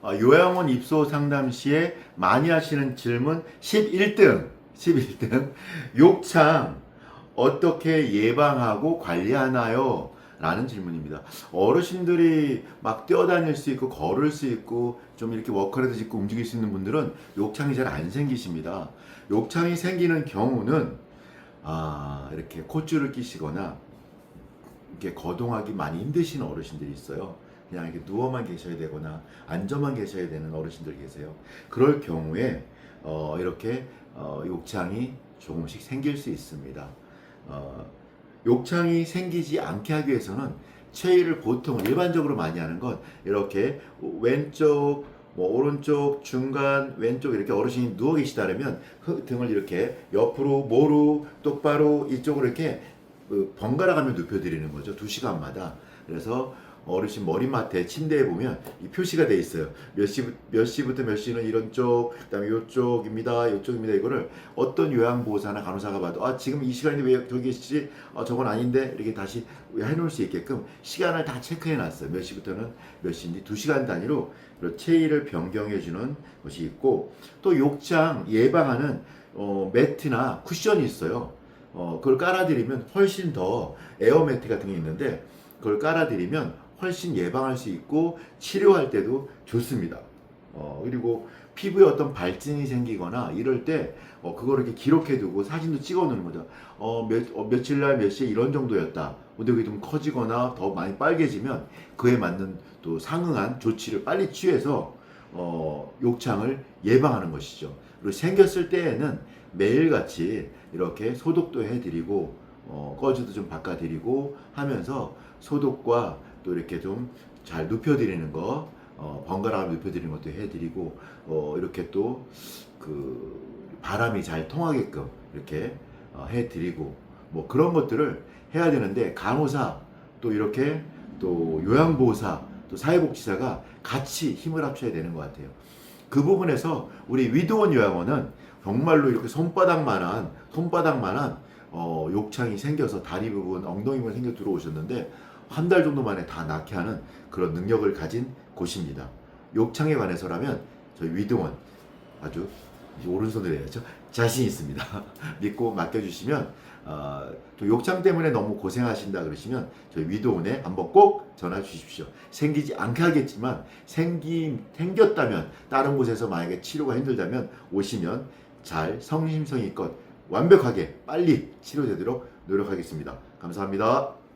어, 요양원 입소 상담 시에 많이 하시는 질문 11등. 11등. 욕창 어떻게 예방하고 관리하나요? 라는 질문입니다. 어르신들이 막 뛰어다닐 수 있고 걸을 수 있고 좀 이렇게 워커레드 짚고 움직일 수 있는 분들은 욕창이 잘 안 생기십니다. 욕창이 생기는 경우는 아, 이렇게 콧줄을 끼시거나 이렇게 거동하기 많이 힘드신 어르신들이 있어요. 그냥 이렇게 누워만 계셔야 되거나 앉아만 계셔야 되는 어르신들 계세요. 그럴 경우에 어, 이렇게 어, 욕창이 조금씩 생길 수 있습니다. 어, 욕창이 생기지 않게 하기 위해서는 체위를 보통 일반적으로 많이 하는 건 이렇게 왼쪽 뭐 오른쪽 중간 왼쪽 이렇게 어르신이 누워 계시다면 그 등을 이렇게 옆으로 모루 똑바로 이쪽으로 이렇게 그 번갈아 가며 눕혀드리는 거죠 두 시간마다 그래서 어르신 머리맡에 침대에 보면 이 표시가 돼 있어요. 몇 시, 몇 시부터 몇 시는 이런 쪽 그다음에 이쪽입니다 이쪽입니다. 이거를 어떤 요양보호사나 간호사가 봐도 아 지금 이 시간인데 왜 저기 계시지? 아 저건 아닌데? 이렇게 다시 해놓을 수 있게끔 시간을 다 체크해 놨어요. 몇 시부터는 몇 시인지 두 시간 단위로 체위를 변경해 주는 것이 있고 또 욕장 예방하는 어, 매트나 쿠션이 있어요. 어, 그걸 깔아드리면 훨씬 더 에어 매트 같은 게 있는데 그걸 깔아드리면 훨씬 예방할 수 있고 치료할 때도 좋습니다. 어, 그리고 피부에 어떤 발진이 생기거나 이럴 때 어, 그거를 이렇게 기록해두고 사진도 찍어놓는 거죠. 어, 며, 어, 며칠 날 몇 시에 이런 정도였다. 근데 그게 좀 커지거나 더 많이 빨개지면 그에 맞는 또 상응한 조치를 빨리 취해서 어, 욕창을 예방하는 것이죠. 그리고 생겼을 때에는 매일같이 이렇게 소독도 해드리고 어, 꺼즈도 좀 바꿔드리고 하면서 소독과 또 이렇게 좀 잘 눕혀드리는 거 어, 번갈아 눕혀드리는 것도 해드리고 어, 이렇게 또 그 바람이 잘 통하게끔 이렇게 어, 해드리고 뭐 그런 것들을 해야 되는데 간호사 또 이렇게 또 요양보호사 또 사회복지사가 같이 힘을 합쳐야 되는 것 같아요. 그 부분에서 우리 위도원 요양원은 정말로 이렇게 손바닥만한 손바닥만한 어, 욕창이 생겨서 다리 부분, 엉덩이 부분 생겨 들어오셨는데 한 달 정도 만에 다 낫게 하는 그런 능력을 가진 곳입니다. 욕창에 관해서라면 저희 위도원 아주 오른손을 해야죠. 자신 있습니다. 믿고 맡겨주시면 어, 또 욕창 때문에 너무 고생하신다 그러시면 저희 위도원에 한번 꼭 전화 주십시오. 생기지 않게 하겠지만 생기 생겼다면 다른 곳에서 만약에 치료가 힘들다면 오시면 잘 성심성의껏 완벽하게 빨리 치료되도록 노력하겠습니다. 감사합니다.